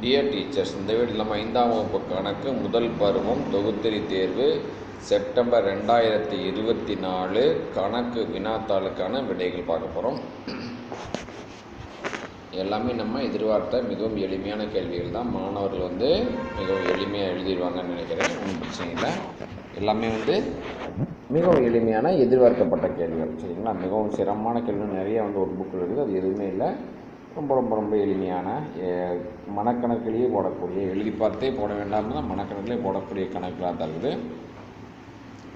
Dear teachers இந்த வீடியோவில் நம்ம ஐந்தாம் வகுப்பு கணக்கு முதல் பருவம் தொகுத்தறி தேர்வு செப்டம்பர் ரெண்டாயிரத்தி இருபத்தி நாலு கணக்கு வினாத்தாளுக்கான விடைகள் பார்க்க போகிறோம் எல்லாமே நம்ம எதிர்பார்த்த மிகவும் எளிமையான கேள்விகள் தான். மாணவர்கள் வந்து மிகவும் எளிமையாக எழுதிடுவாங்கன்னு நினைக்கிறேன். ஒன்றும் பிரச்சனை இல்லை. எல்லாமே வந்து மிகவும் எளிமையான எதிர்பார்க்கப்பட்ட கேள்விகள். சரிங்களா? மிகவும் சிரமமான கேள்வி நிறைய வந்து ஒரு புக்கில் இருக்குது. அது எதுவுமே இல்லை. ரொம்ப ரொம்ப ரொம்ப எளிமையான மனக்கணக்கிலேயே போடக்கூடிய எழுதி பார்த்தே போட வேண்டாம் தான் மனக்கணக்கிலே போடக்கூடிய கணக்கெலாம் தான் இருக்குது.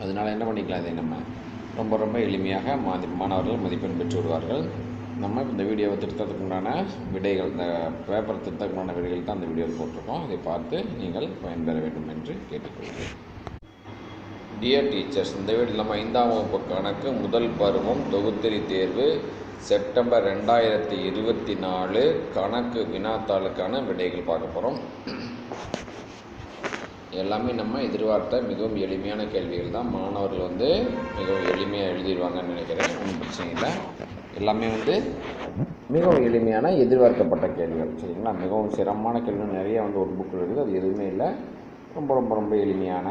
அதனால் என்ன பண்ணிக்கலாம் இதை நம்ம ரொம்ப ரொம்ப எளிமையாக மாதி மாணவர்கள் மதிப்பெண் பெற்று விடுவார்கள். நம்ம இந்த வீடியோவை திருத்தத்துக்குண்டான விடைகள் இந்த பேப்பர் திருத்தத்துக்கு விடைகள் தான் இந்த வீடியோவில் போட்டிருக்கோம். அதை பார்த்து நீங்கள் பயன்பெற வேண்டும் என்று கேட்டுக்கொள்கிறேன். டியர் டீச்சர்ஸ் இந்த வீடு நம்ம ஐந்தாம் வகுப்பு கணக்கு முதல் பருவம் தொகுத்தறி தேர்வு செப்டம்பர் ரெண்டாயிரத்தி இருபத்தி நாலு கணக்கு வினாத்தாளுக்கான விடைகள் பார்க்க போகிறோம் எல்லாமே நம்ம எதிர்பார்த்த மிகவும் எளிமையான கேள்விகள் தான். மாணவர்கள் வந்து மிகவும் எளிமையாக எழுதிடுவாங்கன்னு நினைக்கிறேன். ஒன்றும் பிரச்சனை இல்லை. எல்லாமே வந்து மிகவும் எளிமையான எதிர்பார்க்கப்பட்ட கேள்விகள். சரிங்களா? மிகவும் சிரமமான கேள்வி நிறைய வந்து ஒரு புக்கில் இருக்குது. அது எதுவுமே இல்லை. ரொம்ப ரொம்ப ரொம்ப எளிமையான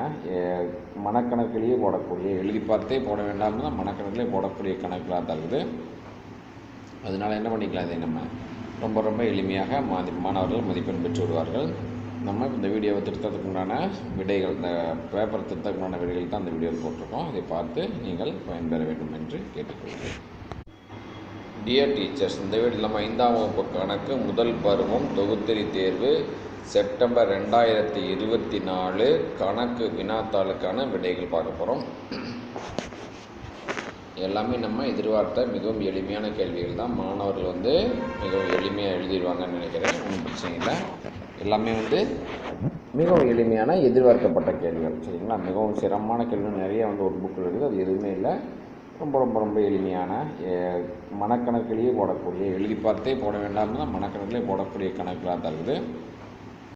மனக்கணக்கிலேயே போடக்கூடிய எழுதி பார்த்தே போட வேண்டாம் தான் மனக்கணக்கிலே போடக்கூடிய கணக்கெலாம் தருது அதனால் என்ன பண்ணிக்கலாம் இதை நம்ம ரொம்ப ரொம்ப எளிமையாக மாதி மாணவர்கள் மதிப்பெண் பெற்று விடுவார்கள் நம்ம இந்த வீடியோவை திருத்தத்துக்கு உண்டான விடைகள் இந்த பேப்பர் திருத்தத்துக்கு உண்டான விடைகள் தான் இந்த வீடியோவில் போட்டிருக்கோம். அதை பார்த்து நீங்கள் பயன்பெற வேண்டும் என்று கேட்டுக்கொள்கிறேன். டியர் டீச்சர்ஸ் இந்த வீடியோவில் நம்ம ஐந்தாம் வகுப்பு கணக்கு முதல் பருவம் தொகுத்தறி தேர்வு செப்டம்பர் ரெண்டாயிரத்தி இருபத்தி நாலு கணக்கு வினாத்தாளுக்கான விடைகள் பார்க்க போகிறோம் எல்லாமே நம்ம எதிர்பார்த்த மிகவும் எளிமையான கேள்விகள் தான். மாணவர்கள் வந்து மிகவும் எளிமையாக எழுதிடுவாங்கன்னு நினைக்கிறேன். ஒன்றும் பிரச்சனை இல்லை. எல்லாமே வந்து மிகவும் எளிமையான எதிர்பார்க்கப்பட்ட கேள்விகள். சரிங்களா? மிகவும் சிரமமான கேள்வி நிறைய வந்து ஒரு புக்கில் இருக்குது. அது எதுவுமே இல்லை. ரொம்ப ரொம்ப ரொம்ப எளிமையான மனக்கணக்கிலேயே போடக்கூடிய எழுதி பார்த்தே போட வேண்டாம் தான் மனக்கணக்கிலே போடக்கூடிய கணக்கெலாம் தருது